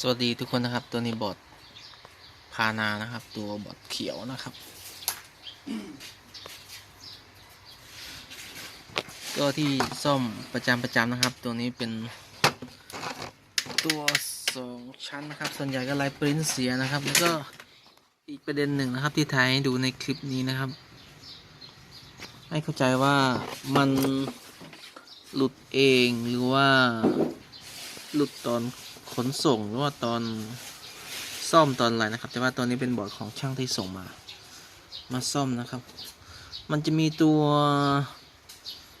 สวัสดีทุกคนนะครับ ตัวนี้บอดพานานะครับ ตัวบอดเขียวนะครับ ก็ที่ซ่อมประจำประจำนะครับ ตัวนี้เป็นตัวสองชั้นนะครับ ส่วนใหญ่ก็ลายปริ้นเสียนะครับ แล้วก็อีกประเด็นหนึ่งนะครับที่ถ่ายให้ดูในคลิปนี้นะครับ ให้เข้าใจว่ามันหลุดเองหรือว่าหลุดตอน ขนส่งหรือว่าตอนซ่อมตอนอะไรนะครับ แต่ว่าตัวนี้เป็นบอร์ดของช่างที่ส่งมา มาซ่อมนะครับ มันจะมีตัว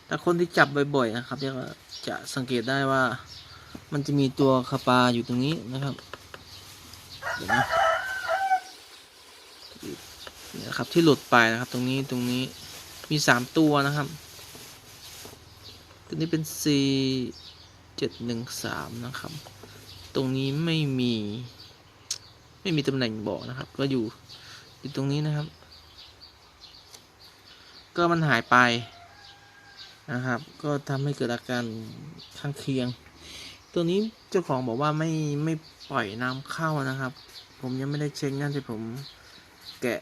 ถ้าคนที่จับบ่อยๆนะครับจะจะสังเกตได้ว่า มันจะมีตัวคาปาอยู่ตรงนี้นะครับเดี๋ยวนะนี่ครับที่หลุดไปนะครับ ตรงนี้ตรงนี้มีสามตัวนะครับตัวนี้เป็น C เจ็ดหนึ่งสามนะครับ ตรงนี้ไม่มี ไม่มีตำแหน่งบอกนะครับ ก็อยู่อยู่ตรงนี้นะครับ ก็มันหายไปนะครับ ก็ทำให้เกิดอาการข้างเคียง ตัวนี้เจ้าของบอกว่าไม่ไม่ปล่อยน้ำเข้านะครับ ผมยังไม่ได้เช็คนั่นที่ผมแกะ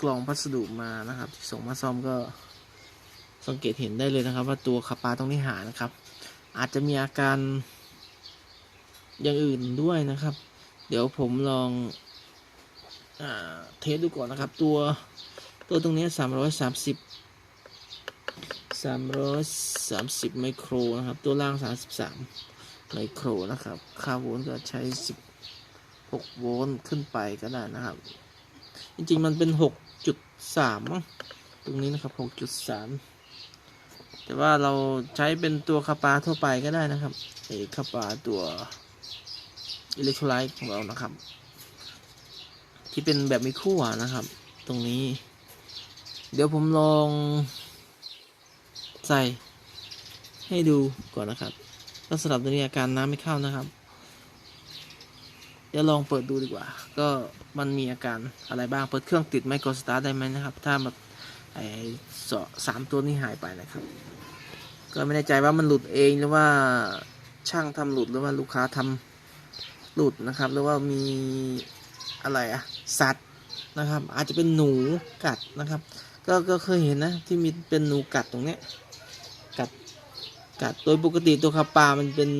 กล่องพัสดุมานะครับที่ส่งมาซ่อมก็สังเกตเห็นได้เลยนะครับ ว่าตัวคาปาตรงนี้หานะครับ อาจจะมีอาการ อย่างอื่นด้วยนะครับ เดี๋ยวผมลองอเทสดูก่อนนะครับ ตัวตัวตรงนี้สามร้อยสามสิบสามร้อยสามสิบไมโครนะครับ ตัวล่างสามสิบสามไมโครนะครับ ค่าโวลต์ก็ใช้สิบหกโวลต์ขึ้นไปก็ได้นะครับ จริงๆมันเป็นหกจุดสามตรงนี้นะครับหกจุดสามแต่ว่าเราใช้เป็นตัวคาปาทั่วไปก็ได้นะครับไอ้คาปาตัว อิเล็กโทรไลต์ของเรานะครับ ที่เป็นแบบมีขั้วนะครับ ตรงนี้ เดี๋ยวผมลองใส่ให้ดูก่อนนะครับก็สำหรับตัวนี้อาการน้ำไม่เข้านะครับเดี๋ยวลองเปิดดูดีกว่า ก็มันมีอาการอะไรบ้าง เปิดเครื่องติดไมโครสตาร์ได้ไหมนะครับ ถ้าแบบไอ้สอสามตัวนี้หายไปนะครับ ก็ไม่แน่ใจว่ามันหลุดเองหรือว่าช่างทำหลุดหรือว่าลูกค้าทำ หลุดนะครับ หรือว่ามีอะไรอะสัตว์นะครับ อาจจะเป็นหนูกัดนะครับ ก็ก็เคยเห็นนะที่มีเป็นหนูกัดตรงเนี้ยกัดกัดโดยปกติตัวคาปามันเป็น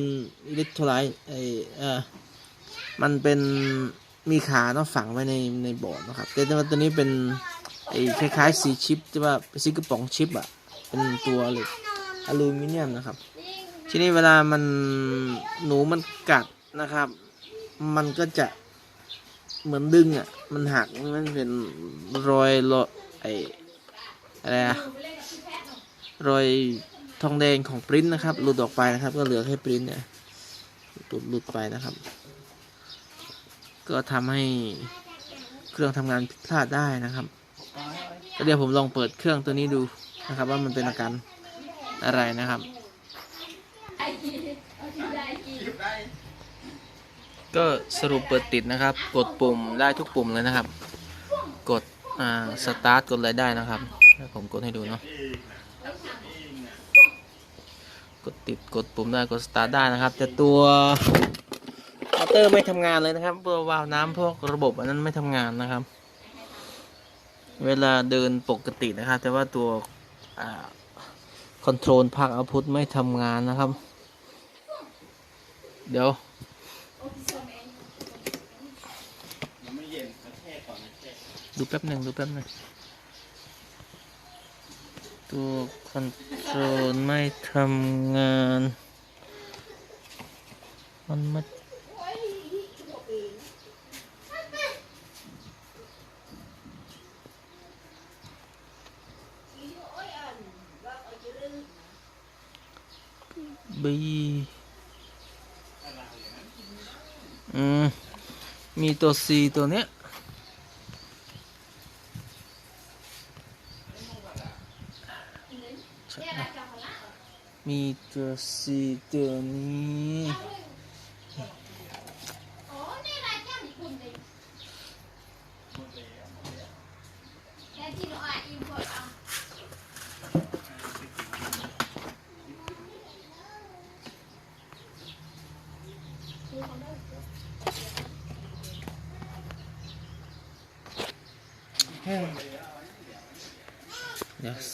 อิเล็กโทรไลต์ไอเออมันเป็นมีขาเนาะฝังไว้ในในบ่อนะครับแต่ว่าตัวนี้เป็นไอคล้ายๆสีชิปที่ว่าเป็นสีกระป๋องชิปอะเป็นตัวเหล็กอลูมิเนียมนะครับ ทีนี้เวลามันหนูมันกัดนะครับ มันก็จะเหมือนดึงอะ มันหักมันเป็นรอยรอยไออะไรอะรอยทองแดงของปริ้นนะครับ หลุดออกไปนะครับ ก็เหลือแค่ปริ้นเนี่ยหลุดหลุดไปนะครับ ก็ทำให้เครื่องทำงานผิดพลาดได้นะครับเดี๋ยวผมลองเปิดเครื่องตัวนี้ดูนะครับ ว่ามันเป็นอาการอะไรนะครับ ก็สรุปเปิดติดนะครับ กดปุ่มได้ทุกปุ่มเลยนะครับ กดอ่าสตาร์ทกดอะไรได้นะครับผมกดให้ดูเนาะกดติดกดปุ่มได้กดสตาร์ทได้นะครับ แต่ตัวมอเตอร์ไม่ทำงานเลยนะครับตัววาล์วน้ำพวกระบบอันนั้นไม่ทำงานนะครับ เวลาเดินปกตินะครับ แต่ว่าตัวคอนโทรลภาคเอาพุทไม่ทำงานนะครับ เดี๋ยว ดูแป๊บหนึ่งดูแป๊บหนึ่งตัวคอนโทรลไม่ทำงาน มันไม่บี อืม มีตัว C ตัวเนี้ย มีตัว C ตัวนี้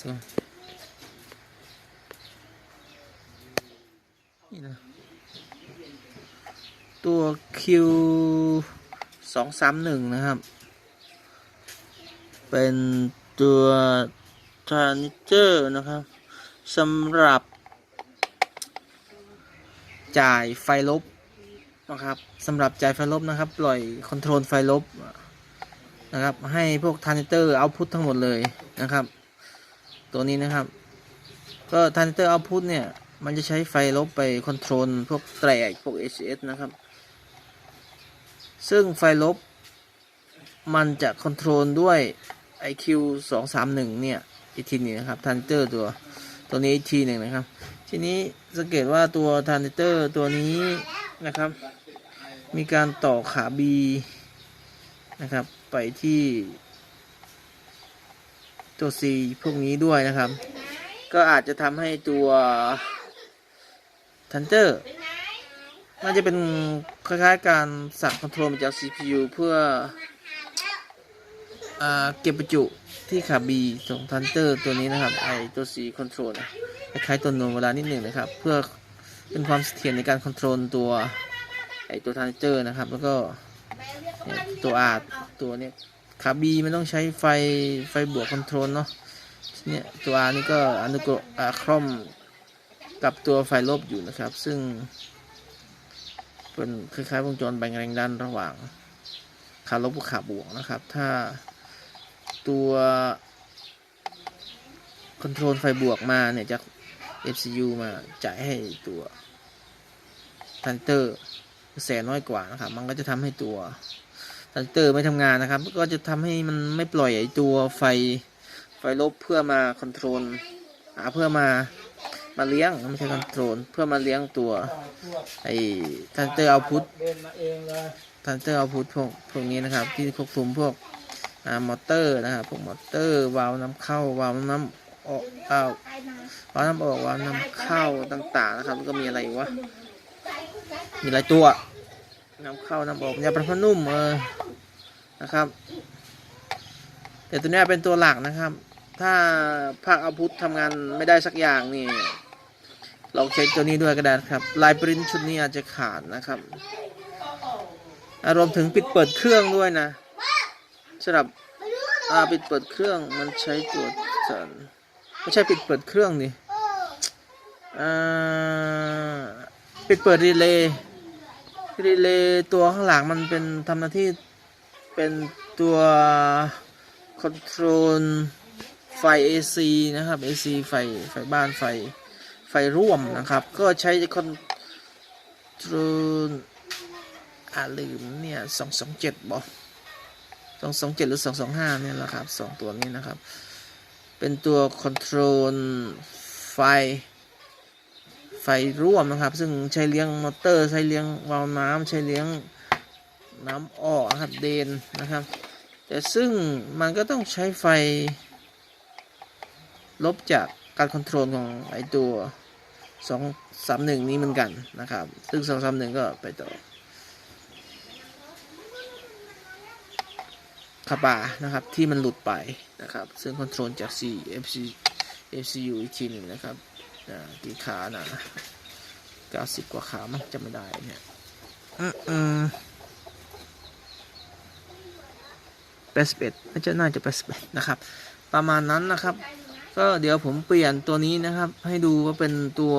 เดี๋ยวซูมนี่นะตัว Q สองสามหนึ่งนะครับ เป็นตัวทราน i เจอร์นะครับสำหรับ จ่ายไฟลบนะครับสำหรับจ่ายไฟลบนะครับ ปล่อยคอนโทรลไฟลบนะครับ ให้พวกทราน i เตอร์เอาพุททั้งหมดเลยนะครับ ตัวนี้นะครับ ก็ทรานเตอร์เอาพุทเนี่ย มันจะใช้ไฟลบไปคอนโทรลพวกแตรกพวก HS นะครับ ซึ่งไฟลบ มันจะคอนโทรลด้วย IQ 2 3 1 เนี่ย อีกทีนึงนะครับทันเตอร์ตัวตัวนี้อีกทีหนึ่งนะครับ ทีนี้สังเกตว่าตัวทันเตอร์ตัวนี้นะครับ มีการต่อขา B นะครับ ไปที่ ตัว C พวกนี้ด้วยนะครับ ก็อาจจะทำให้ตัวทันเตอร์น่าจะเป็นคล้ายๆการสั่งคอนโทรลมาจาก CPU เพื่ออเก็บประจุที่ขา B ของทันเตอร์ตัวนี้นะครับ ไอตัว C control คล้ายๆตัวโนเวลานิดหนึ่งนะครับ เพื่อเป็นความเสถียรในการคอนโทรลตัวไอตัวทันเตอร์นะครับ แล้วก็ตัว R ตัวเนี้ย ขา B มันต้องใช้ไฟไฟบวกคอนโทรลเนาะเนี่ยตัว R นี่ก็อนุกรมอ่าคร่อมกับตัวไฟลบอยู่นะครับ ซึ่งเป็นคล้ายๆวงจรแบ่งแรงดันระหว่างขาลบกับขาบวกนะครับ ถ้าตัวคอนโทรลไฟบวกมาเนี่ยจาก FCU มาจ่ายให้ตัวทันเตอร์แสนน้อยกว่านะครับ มันก็จะทำให้ตัว ทันเตอร์ไม่ทำงานนะครับ ก็จะทำให้มันไม่ปล่อยไอตัวไฟไฟลบเพื่อมาคอนโทรลหาเพื่อมามาเลี้ยงไม่ใช่คอนโทรลเพื่อมาเลี้ยงตัวไอ้ทันเตอร์เอาพุทธทันเตอร์เอาพุทพวกพวกนี้นะครับ ที่ควบคุมพวกอ่ามอเตอร์นะครับพวกมอเตอร์วาล์วนำเข้าวาล์วน้ำออกอ่าวาล์วน้ำออกวาล์วนำเข้าต่าง ๆ นะครับแล้วก็มีอะไรวะมีหลายตัว น้ำเข้าน้ำออกยาประพนุ่มเออนะครับ แต่ตัวนี้เป็นตัวหลักนะครับ ถ้าภาคอาพุททำงานไม่ได้สักอย่างนี่ลองเช็คตัวนี้ด้วยก็ได้ครับ ลายปริ้นชุดนี้อาจจะขาดนะครับรวมถึงปิดเปิดเครื่องด้วยนะสำหรับปิดเปิดเครื่องมันใช้ตัวสันไม่ใช่ปิดเปิดเครื่องนี่ปิดเปิดรีเลย์ รีเลย์ตัวข้างหลังมันเป็นทำหน้าที่เป็นตัวคอนโทรลไฟ AC นะครับ AC ไฟไฟบ้านไฟไฟร่วมนะครับ ก็ใช้คอนโทรลอ่าลืมเนี่ยสองสองเจ็ดบอสองสองเจ็ดหรือสองสองห้าเนี่ยแหละครับสองตัวนี้นะครับ เป็นตัวคอนโทรลไฟ ไฟร่วมนะครับ ซึ่งใช้เลี้ยงมอเตอร์ใช้เลี้ยงวาล์วน้ำใช้เลี้ยงน้ำออกนะครับเดนนะครับ แต่ซึ่งมันก็ต้องใช้ไฟ ลบจากการคอนโทรลของไอตัวสองสามหนึ่งนี้เหมือนกันนะครับ ซึ่งสองสามหนึ่งก็ไปต่อคาบานะครับ ที่มันหลุดไปนะครับ ซึ่งคอนโทรลจาก C FC FCU อีกทีหนึ่งนะครับ กี่ขานะ90กว่าขามั้งจำไม่ได้เนี่ยอือืมแปดสิบเอ็ดน่าจะน่าจะแปดสิบเอ็ดนะครับ ประมาณนั้นนะครับ ก็เดี๋ยวผมเปลี่ยนตัวนี้นะครับ ให้ดูว่าเป็นตัว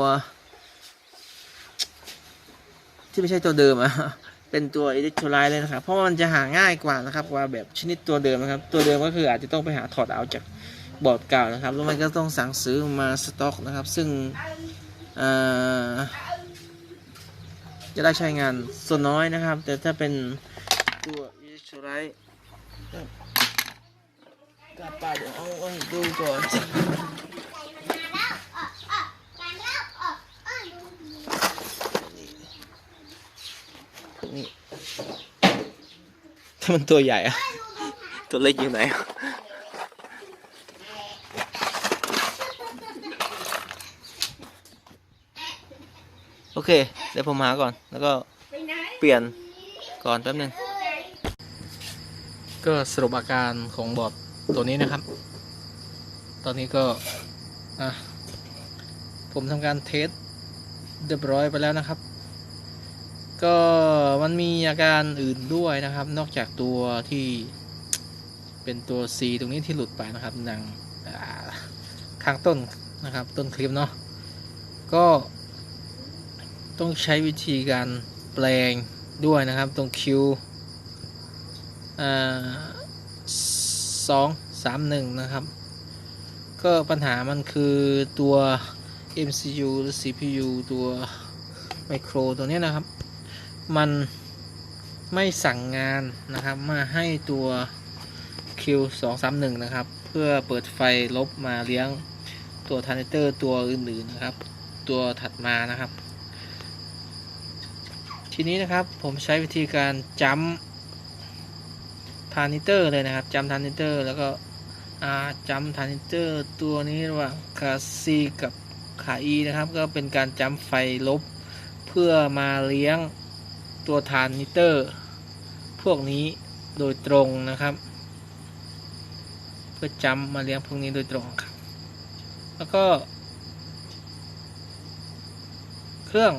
ที่ไม่ใช่ตัวเดิมอะเป็นตัวอิเล็กโทรไลต์เลยนะครับ เพราะว่ามันจะหาง่ายกว่านะครับกว่าแบบชนิดตัวเดิมนะครับ ตัวเดิมก็คืออาจจะต้องไปหาถอดเอาจาก บอร์ดเก่านะครับแล้วมันก็ต้องสั่งซื้อมาสต็อกนะครับ ซึ่งจะได้ใช้งานส่วนน้อยนะครับ แต่ถ้าเป็นตัวอิเล็กโทรไลต์กลับไปเดี๋ยวเอาเอาดูก่อนนี้ถ้ามันตัวใหญ่อะตัวเล็กอยู่ไหนอะ โอเค เดี๋ยวผมหาก่อน แล้วก็ไปไหนเปลี่ยนก่อนแป๊บนึง ก็สรุปอาการของบอร์ดตัวนี้นะครับ ตอนนี้ก็อะผมทำการเทสเรียบร้อยไปแล้วนะครับ ก็มันมีอาการอื่นด้วยนะครับ นอกจากตัวที่เป็นตัว C ตรงนี้ที่หลุดไปนะครับหนังอ่าข้างต้นนะครับ ต้นคลิปเนาะก็ ต้องใช้วิธีการแปลงด้วยนะครับตรงคิวสองสามหนึ่งนะครับ ก็ปัญหามันคือตัว MCU หรือ CPU ตัวไมโครตัวนี้นะครับ มันไม่สั่งงานนะครับมาให้ตัว Q231 นะครับ เพื่อเปิดไฟลบมาเลี้ยงตัวทาร์เตอร์ตัวอื่นๆนะครับ ตัวถัดมานะครับ ทีนี้นะครับผมใช้วิธีการจัมทานิเตอร์เลยนะครับจัมทานิเตอร์แล้วก็จัมทานิเตอร์ตัวนี้ระหว่างขา C กับขา E นะครับ ก็เป็นการจัมไฟลบ เพื่อมาเลี้ยงตัวทานิเตอร์ พวกนี้โดยตรงนะครับ เพื่อจัมมาเลี้ยงพวกนี้โดยตรงครับ แล้วก็ เครื่อง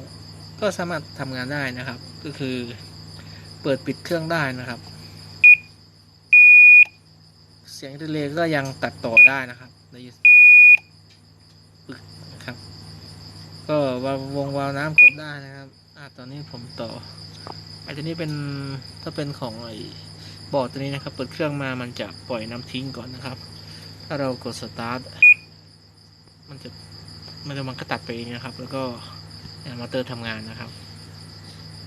ก็สามารถทำงานได้นะครับ ก็คือเปิดปิดเครื่องได้นะครับ เสียงรีเลย์ก็ยังตัดต่อได้นะครับได้ยินปึกครับ ก็วาวงวาวน้ำกดได้นะครับอ่าตอนนี้ผมต่อไอ้ตัวนี้เป็นถ้าเป็นของไอ้บอร์ดตัวนี้นะครับ เปิดเครื่องมามันจะปล่อยน้ำทิ้งก่อนนะครับ ถ้าเรากดสตาร์ทมันจะมันจะมันก็ตัดไปเองนะครับ แล้วก็ มอเตอร์ทำงานนะครับ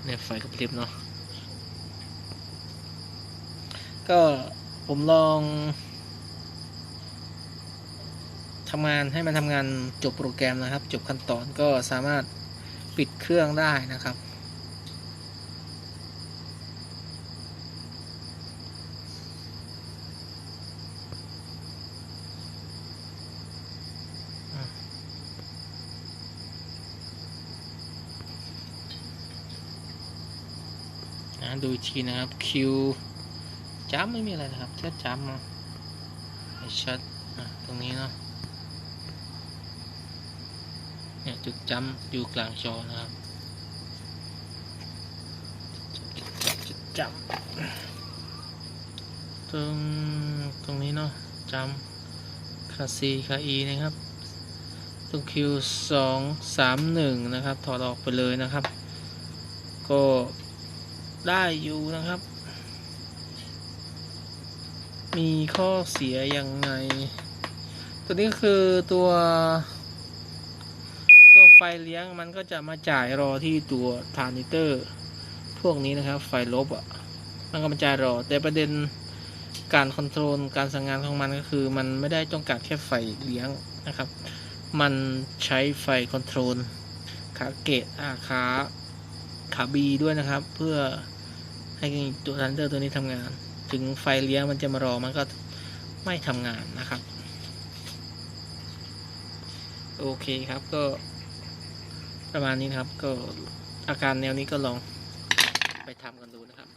เนี่ยไฟกระพริบเนาะก็ผมลองทำงานให้มันทำงานจบโปรแกรมนะครับ จบขั้นตอนก็สามารถปิดเครื่องได้นะครับ นะดูอีกทีนะครับคิวจ้ำไม่มีอะไรนะครับแค่จ้ำเนาชัดตรงนี้เนาะเนี่ยจุดจ้ำอยู่กลางจอนะครับจุดจ้ำตรงตรงนี้เนาะจ้ำคาซีคาอีนะครับตรงคิวสองสามหนึ่งนะครับถอดออกไปเลยนะครับ ก็ ได้อยู่นะครับ มีข้อเสียยังไง ตัวนี้คือตัว ตัวไฟเลี้ยงมันก็จะมาจ่ายรอที่ตัวทานิเตอร์ พวกนี้นะครับ ไฟลบอะ มันก็มาจ่ายรอ แต่ประเด็นการคอนโทรลการสั่งงานของมันก็คือ มันไม่ได้ต้องการแค่ไฟเลี้ยงนะครับ มันใช้ไฟคอนโทรลขาเกตอาขา ขาบีด้วยนะครับ เพื่อให้ตัวทันเตอร์ตัวนี้ทำงาน ถึงไฟเลี้ยงมันจะมารอมันก็ไม่ทำงานนะครับ โอเคครับก็ประมาณนี้นะครับก็อาการแนวนี้ก็ลองไปทำกันดูนะครับ